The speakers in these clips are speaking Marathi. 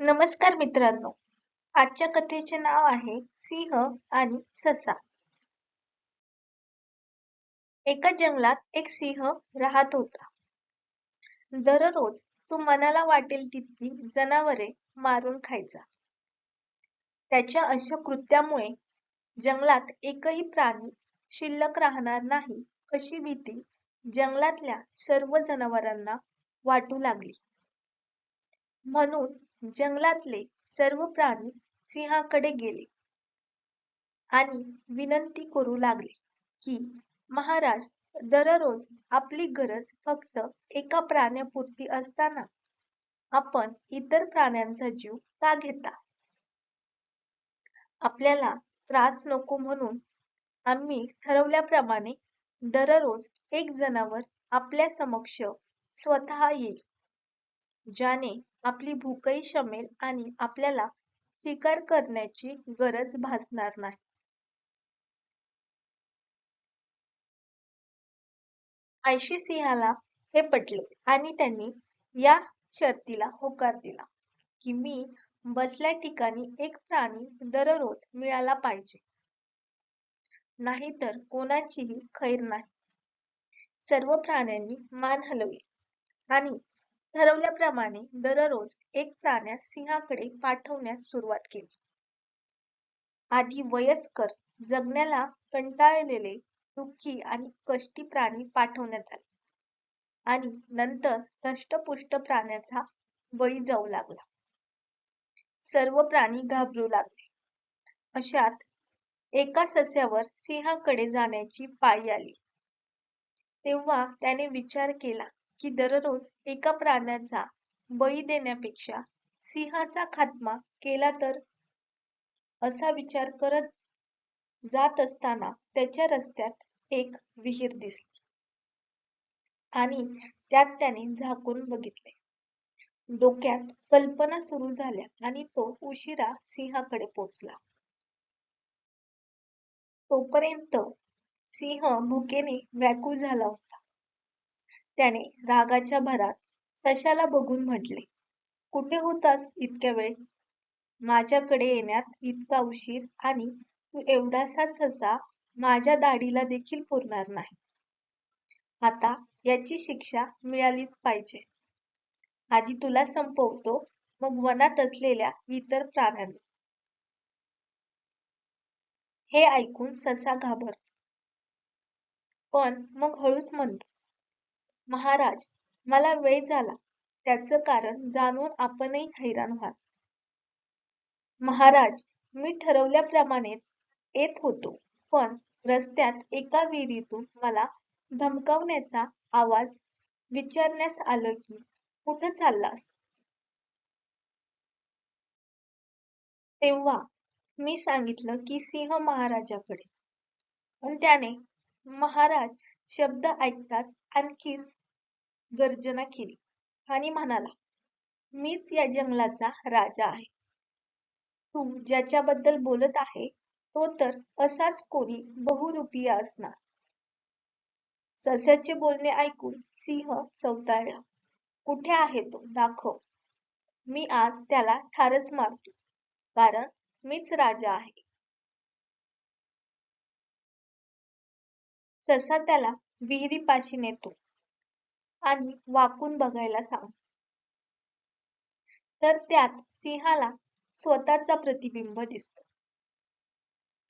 नमस्कार मित्रांनो. आजच्या कथेचे नाव आहे सिंह आणि ससा. एका जंगलात एक सिंह राहत होता. दररोज तो मनाला वाटेल तितकी जनावरे मारून खायचा. त्याच्या अशा कृत्यामुळे जंगलात एकही प्राणी शिल्लक राहणार नाही अशी भीती जंगलातल्या सर्व जनावरांना वाटू लागली. म्हणून जंगलातले सर्व प्राणी सिंहाकडे गेले. आणि विनंती करू लागले की महाराज दररोज आपली गरज फक्त एका प्राण्यापुरती असताना आपण इतर प्राण्यांचा जीव का घेता? आपल्याला त्रास नको म्हणून आम्ही ठरवल्याप्रमाणे दररोज एक जनावर आपल्या समक्ष स्वतः येईल ज्याने आपली भूकही शमेल आणि आपल्याला शिकार करण्याची गरज भासणार नाही. ऐशी सिंहाला हे पटले आणि त्यांनी या शर्तीला होकार दिला की मी बसल्या ठिकाणी एक प्राणी दररोज मिळाला पाहिजे. नाहीतर कोणाचीही खैर नाही. सर्व प्राण्यांनी मान हलवली आणि ठरवल्याप्रमाणे दररोज एक प्राण्यास सिंहाकडे पाठवण्यास सुरुवात केली. आधी वयस्कर जगण्याला कंटाळलेले दुःखी आणि कष्टी प्राणी पाठवण्यात आले. आणि नंतर धष्टपुष्ट प्राण्याचा बळी जाऊ लागला. सर्व प्राणी घाबरू लागले. अशात एका सस्यावर सिंहाकडे जाण्याची पाळी आली. तेव्हा त्याने विचार केला की दररोज एका प्राण्याचा बळी देण्यापेक्षा सिंहाचा खात्मा केला तर? असा विचार करत जात असताना त्याच्या रस्त्यात एक विहीर दिसली आणि त्यात त्याने झाकून बघितले. डोक्यात कल्पना सुरू झाल्या आणि तो उशिरा सिंहाकडे पोचला तोपर्यंत सिंह भुकेने व्याकुळ झाला होता. त्याने रागाच्या भरात सशाला बघून म्हटले कुठे होतास इतक्या वेळ? माझ्याकडे येण्यात इतका उशीर आणि तू एवढासा ससा माझ्या दाढीला देखील पुरणार नाही. आता याची शिक्षा मिळालीच पाहिजे. आधी तुला संपवतो मग वनात असलेल्या इतर प्राण्यांना. हे ऐकून ससा घाबरतो. पण मग हळूच म्हणतो महाराज मला वेळ झाला. त्याचं कारण जाणून आपणही हैराण व्हाल. महाराज मी ठरवल्याप्रमाणेच येत होतो पण रस्त्यात एका विहिरीतून मला धमकावण्याचा आवाज विचारण्यास आलं की कुठं चाललास? तेव्हा मी सांगितलं की सिंह महाराजाकडे. पण त्याने महाराज शब्द ऐकताच आणखीच गर्जना केली. आणि म्हणाला मीच या जंगलाचा राजा आहे. तू ज्याच्याबद्दल बोलत आहे तो तर असाच कोणी बहुरूपी असणार. सस्याचे बोलणे ऐकून सिंह चवताळला कुठे आहे तो? दाखव. मी आज त्याला ठारच मारतो कारण मीच राजा आहे. ससा त्याला विहिरीपाशी नेतो. आणि वाकून बघायला सांग. तर त्यात सिंहाला स्वतःचा प्रतिबिंब दिसतो.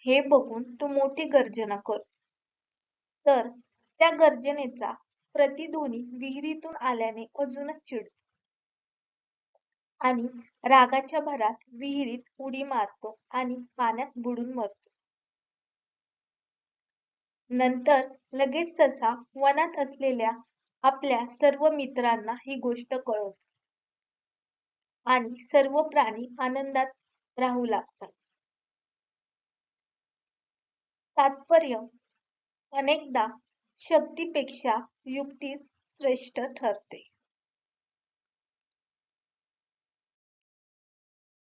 हे बघून तो मोठी गर्जना करतो तर त्या गर्जनेचा प्रतिध्वनी विहिरीतून आल्याने अजूनच चिडतो आणि रागाच्या भरात विहिरीत उडी मारतो आणि पाण्यात बुडून मरतो. नंतर लगेच ससा वनात असलेल्या आपल्या सर्व मित्रांना ही गोष्ट कळवतो आणि सर्व प्राणी आनंदात राहू लागतात. तात्पर्य अनेकदा शक्तीपेक्षा युक्तीच श्रेष्ठ ठरते.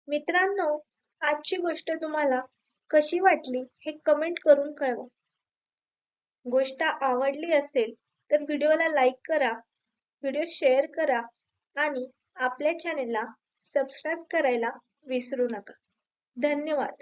मित्रांनो आजची गोष्ट तुम्हाला कशी वाटली हे कमेंट करून कळवा. गोष्ट आवडली असेल तर व्हिडिओला लाईक करा व्हिडिओ शेअर करा आणि आपल्या चॅनेलला सबस्क्राईब करायला विसरू नका. धन्यवाद.